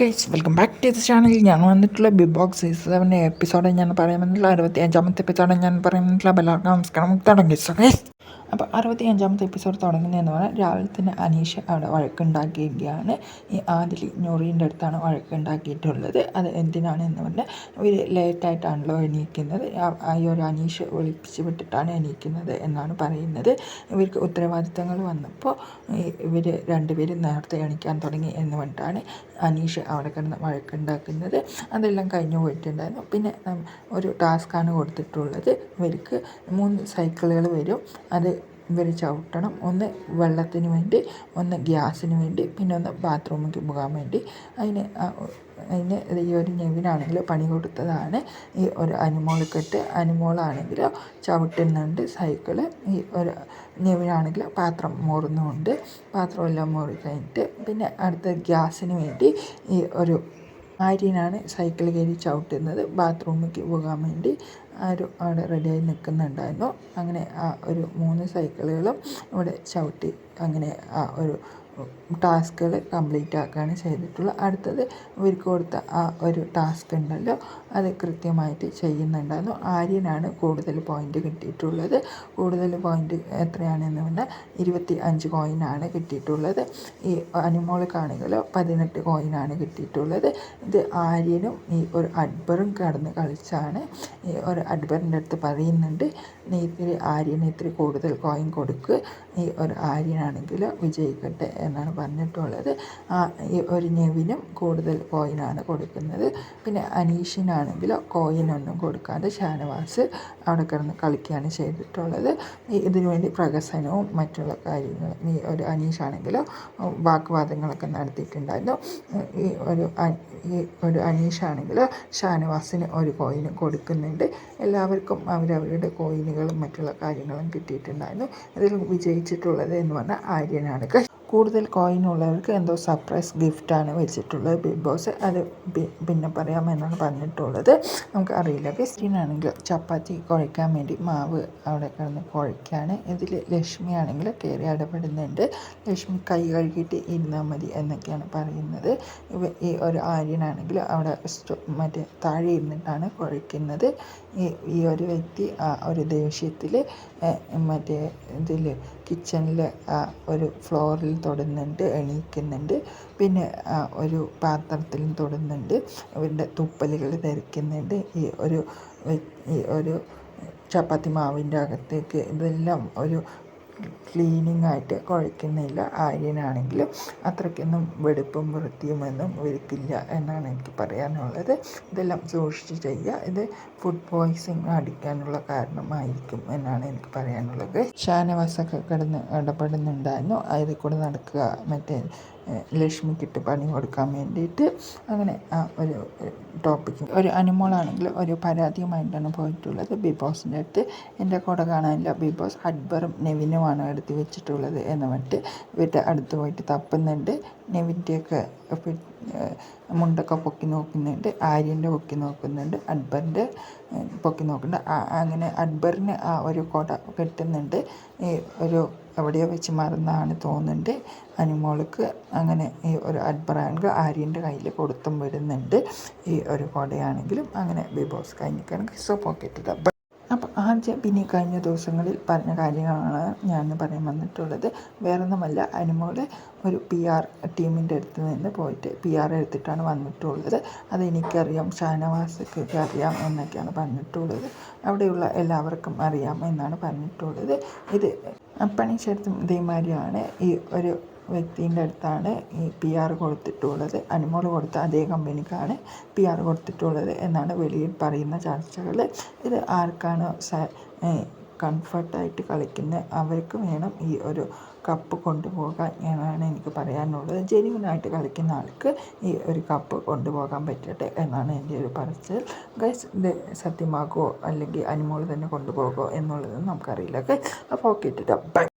Guys welcome back to this channel ഞാൻ വന്നിട്ടുള്ള big box season episode ഞാൻ പറയുന്നില്ല അറുപത്തി അഞ്ചാമത്തെ എപ്പിസോഡ് ഞാൻ പറയുന്നില്ല എല്ലാവർക്കും നമസ്കാരം. തുടങ്ങി. സോ ഗൈസ് അപ്പോൾ അറുപത്തി അഞ്ചാമത്തെ എപ്പിസോഡ് തുടങ്ങുന്നതെന്ന് പറഞ്ഞാൽ രാവിലെ തന്നെ അനീഷ അവിടെ വഴക്കുണ്ടാക്കിയിരിക്കുകയാണ്. ഈ ആദിലി ഞൊറീന്റെ അടുത്താണ് വഴക്കുണ്ടാക്കിയിട്ടുള്ളത്. അത് എന്തിനാണ് എന്ന് പറഞ്ഞാൽ ഇവർ ലേറ്റായിട്ടാണല്ലോ എണീക്കുന്നത്. ഈ ഒരു അനീഷ് ഒളിപ്പിച്ച് വിട്ടിട്ടാണ് എണീക്കുന്നത് എന്നാണ് പറയുന്നത്. ഇവർക്ക് ഉത്തരവാദിത്തങ്ങൾ വന്നപ്പോൾ ഇവർ രണ്ടുപേരും നേരത്തെ എണീക്കാൻ തുടങ്ങി എന്ന് പറഞ്ഞിട്ടാണ് അനീഷ് അവിടെ കിടന്ന് വഴക്കുണ്ടാക്കുന്നത്. അതെല്ലാം കഴിഞ്ഞു പോയിട്ടുണ്ടായിരുന്നു. പിന്നെ ഒരു ടാസ്ക്കാണ് കൊടുത്തിട്ടുള്ളത്. ഇവർക്ക് മൂന്ന് സൈക്കിളുകൾ വരും. അത് ഇവർ ചവിട്ടണം. ഒന്ന് വെള്ളത്തിന് വേണ്ടി ഒന്ന് ഗ്യാസിന് വേണ്ടി പിന്നെ ഒന്ന് ബാത്റൂമിലേക്ക് പോകാൻ വേണ്ടി. അതിന് അതിന് ഈ ഒരു ഞെവിനാണെങ്കിൽ പണി കൊടുത്തതാണ് ഈ ഒരു അനുമോൾക്കിട്ട് അനുമോളാണെങ്കിൽ ചവിട്ടുന്നുണ്ട് സൈക്കിൾ. ഈ ഒരു നെവിനാണെങ്കിൽ പാത്രം മോറുന്നുമുണ്ട് പാത്രമെല്ലാം മോറി കഴിഞ്ഞിട്ട് പിന്നെ അടുത്ത ഗ്യാസിന് വേണ്ടി ഈ ഒരു ആര്യനാണ് സൈക്കിൾ കയറി ചവിട്ടുന്നത്. ബാത്റൂമിലേക്ക് പോകാൻ വേണ്ടി ആരും അവിടെ റെഡിയായി നിൽക്കുന്നുണ്ടായിരുന്നു അങ്ങനെ ആ ഒരു മൂന്ന് സൈക്കിളുകളും ഇവിടെ ചവിട്ടി അങ്ങനെ ആ ഒരു ടാസ്കുകൾ കംപ്ലീറ്റ് ആക്കുകയാണ് ചെയ്തിട്ടുള്ളത്. അടുത്തത് ഇവർക്ക് കൊടുത്ത ആ ഒരു ടാസ്ക് ഉണ്ടല്ലോ അത് കൃത്യമായിട്ട് ചെയ്യുന്നുണ്ടായിരുന്നു. ആര്യനാണ് കൂടുതൽ പോയിന്റ് കിട്ടിയിട്ടുള്ളത്. കൂടുതൽ പോയിന്റ് എത്രയാണെന്ന് പറഞ്ഞാൽ ഇരുപത്തി അഞ്ച് കോയിനാണ് കിട്ടിയിട്ടുള്ളത്. ഈ അനിമോൾക്കാണെങ്കിലോ പതിനെട്ട് കോയിനാണ് കിട്ടിയിട്ടുള്ളത്. ഇത് ആര്യനും ഈ ഒരു അഡ്ബറും കടന്ന് കളിച്ചാണ്. ഈ ഒരു അഡ്ബറിന്റെ അടുത്ത് പറയുന്നുണ്ട് നീ ഇത്തിരി ആര്യന് ഇത്തിരി കൂടുതൽ കോയിൻ കൊടുക്കുക ഈ ഒരു ആര്യനാണെങ്കിൽ വിജയിക്കട്ടെ എന്നാണ് പറഞ്ഞിട്ടുള്ളത്. ഒരു നെവിനും കൂടുതൽ കോയിനാണ് കൊടുക്കുന്നത്. പിന്നെ അനീഷിനാണെങ്കിലോ കോയിനൊന്നും കൊടുക്കാതെ ഷാനവാസ് അവിടെ കിടന്ന് കളിക്കുകയാണ് ചെയ്തിട്ടുള്ളത്. ഇതിനു വേണ്ടി പ്രഹസനവും മറ്റുള്ള കാര്യങ്ങളും ഈ ഒരു അനീഷാണെങ്കിലോ വാക്വാദങ്ങളൊക്കെ നടത്തിയിട്ടുണ്ടായിരുന്നു. ഈ ഒരു ഈ ഒരു അനീഷാണെങ്കിൽ ഷാനവാസിന് ഒരു കോയിനും കൊടുക്കുന്നുണ്ട്. എല്ലാവർക്കും അവരവരുടെ കോയിനുകളും മറ്റുള്ള കാര്യങ്ങളും കിട്ടിയിട്ടുണ്ടായിരുന്നു. അതിൽ വിജയിച്ചിട്ടുള്ളത് എന്ന് പറഞ്ഞാൽ ആര്യനാണ്. കൂടുതൽ കോയിൻ ഉള്ളവർക്ക് എന്തോ സർപ്രൈസ് ഗിഫ്റ്റാണ് വെച്ചിട്ടുള്ളത്. ബിഗ് ബോസ് അത് പിന്നെ പറയാമെന്നാണ് പറഞ്ഞിട്ടുള്ളത്. നമുക്ക് അറിയില്ല. ക്രിസ്റ്റീനാണെങ്കിൽ ചപ്പാത്തി കുഴയ്ക്കാൻ വേണ്ടി മാവ് അവിടെ കിടന്ന് കുഴയ്ക്കുകയാണ് ഇതിൽ ലക്ഷ്മി ആണെങ്കിൽ കയറി ഇടപെടുന്നുണ്ട്. ലക്ഷ്മി കൈ കഴുകിയിട്ട് ഇരുന്നാൽ മതി എന്നൊക്കെയാണ് പറയുന്നത്. ഈ ഒരു ആര്യനാണെങ്കിൽ അവിടെ മറ്റേ താഴെ ഇരുന്നിട്ടാണ് കുഴയ്ക്കുന്നത്. ഈ ഒരു വ്യക്തി ഒരു ദേഷ്യത്തിൽ മറ്റേ ഇതിൽ കിച്ചണിൽ ഒരു ഫ്ലോറിൽ തൊടുന്നുണ്ട് എണീക്കുന്നുണ്ട്. പിന്നെ ഒരു പാത്രത്തിലും തൊടുന്നുണ്ട്. അവരുടെ തുപ്പലുകൾ തെറിക്കുന്നുണ്ട് ഈ ഒരു ഈ ഒരു ചപ്പാത്തി മാവിന്റെ അകത്തേക്ക് ഇതെല്ലാം ഒരു ക്ലീനിങ് ആയിട്ട് കുഴയ്ക്കുന്നില്ല. ആര്യനാണെങ്കിലും അത്രയ്ക്കൊന്നും വെടുപ്പും വൃത്തിയുമൊന്നും ഇവർക്കില്ല എന്നാണ് എനിക്ക് പറയാനുള്ളത്. ഇതെല്ലാം സൂക്ഷിച്ച് ചെയ്യുക. ഇത് ഫുഡ് പോയിസിങ് അടിക്കാനുള്ള കാരണമായിരിക്കും എന്നാണ് എനിക്ക് പറയാനുള്ളത്. ഷാനവാസൊക്കെ കിടന്ന് ഇടപെടുന്നുണ്ടായിരുന്നു. അതിൽ കൂടെ നടക്കുക. മറ്റേ ലക്ഷ്മിക്കിട്ട് പണി കൊടുക്കാൻ വേണ്ടിയിട്ട് അങ്ങനെ ആ ഒരു ടോപ്പിക്ക് ഒരു അനിമോളാണെങ്കിൽ ഒരു പരാതിയുമായിട്ടാണ് പോയിട്ടുള്ളത്. ബിഗ് ബോസിന്റെ അടുത്ത് എന്റെ കൂടെ കാണാനില്ല. ബിഗ് ബോസ് അക്ബറും നെവിനുമാണ് എടുത്ത് വെച്ചിട്ടുള്ളത് എന്ന് പറഞ്ഞിട്ട് ഇവരുടെ അടുത്ത് പോയിട്ട് തപ്പുന്നുണ്ട്. നെവിന്റെയൊക്കെ മുണ്ടൊക്കെ പൊക്കി നോക്കുന്നുണ്ട് ആര്യന്റെ പൊക്കി നോക്കുന്നുണ്ട് അക്ബറിന്റെ പൊക്കി നോക്കുന്നുണ്ട്. അങ്ങനെ അക്ബറിന് ആ ഒരു കൊട കെട്ടുന്നുണ്ട്. ഈ ഒരു എവിടെയോ വെച്ച് മറന്നാണ് തോന്നുന്നുണ്ട്. അനുമോൾക്ക് അങ്ങനെ ഈ ഒരു അക്ബറാണെങ്കിൽ ആര്യന്റെ കയ്യിൽ കൊടുത്തും വരുന്നുണ്ട് ഈ ഒരു കൊടയാണെങ്കിലും അങ്ങനെ ബിബോസ് ബോസ് കഴിഞ്ഞിട്ടാണ് സോ പോക്കറ്റ് അപ്പോൾ ആദ്യം പിന്നെ കഴിഞ്ഞ ദിവസങ്ങളിൽ പറഞ്ഞ കാര്യങ്ങളാണ് ഞാൻ പറയാൻ വന്നിട്ടുള്ളത്. വേറൊന്നുമല്ല അനുമോൾ ഒരു പി ആർ ടീമിന്റെ അടുത്ത് നിന്ന് പോയിട്ട് പി ആർ എടുത്തിട്ടാണ് വന്നിട്ടുള്ളത്. അത് എനിക്കറിയാം ഷാനവാസക്ക് അറിയാം എന്നൊക്കെയാണ് പറഞ്ഞിട്ടുള്ളത്. അവിടെയുള്ള എല്ലാവർക്കും അറിയാം എന്നാണ് പറഞ്ഞിട്ടുള്ളത്. ഇത് പണി ശരത്തും ഇതേമാതിരിയാണ്. ഈ ഒരു വ്യക്തിന്റെ അടുത്താണ് ഈ പി ആർ കൊടുത്തിട്ടുള്ളത്. അനുമോൾ കൊടുത്ത അതേ കമ്പനിക്കാണ് പി ആർ കൊടുത്തിട്ടുള്ളത് എന്നാണ് വെളിയിൽ പറയുന്ന ചർച്ചകൾ. ഇത് ആർക്കാണ് കംഫർട്ടായിട്ട് കളിക്കുന്ന അവർക്ക് വേണം ഈ ഒരു കപ്പ് കൊണ്ടുപോകാൻ എന്നാണ് എനിക്ക് പറയാനുള്ളത്. ജെനുവിനായിട്ട് കളിക്കുന്ന ആൾക്ക് ഈ ഒരു കപ്പ് കൊണ്ടുപോകാൻ പറ്റട്ടെ എന്നാണ് എന്റെ ഒരു പറച്ചിൽ. ഗൈസ് ഇത് സത്യമാകുമോ? അല്ലെങ്കിൽ അനുമോൾ തന്നെ കൊണ്ടുപോകുമോ എന്നുള്ളത് നമുക്കറിയില്ല. അപ്പോൾ ഓക്കെ ബൈ.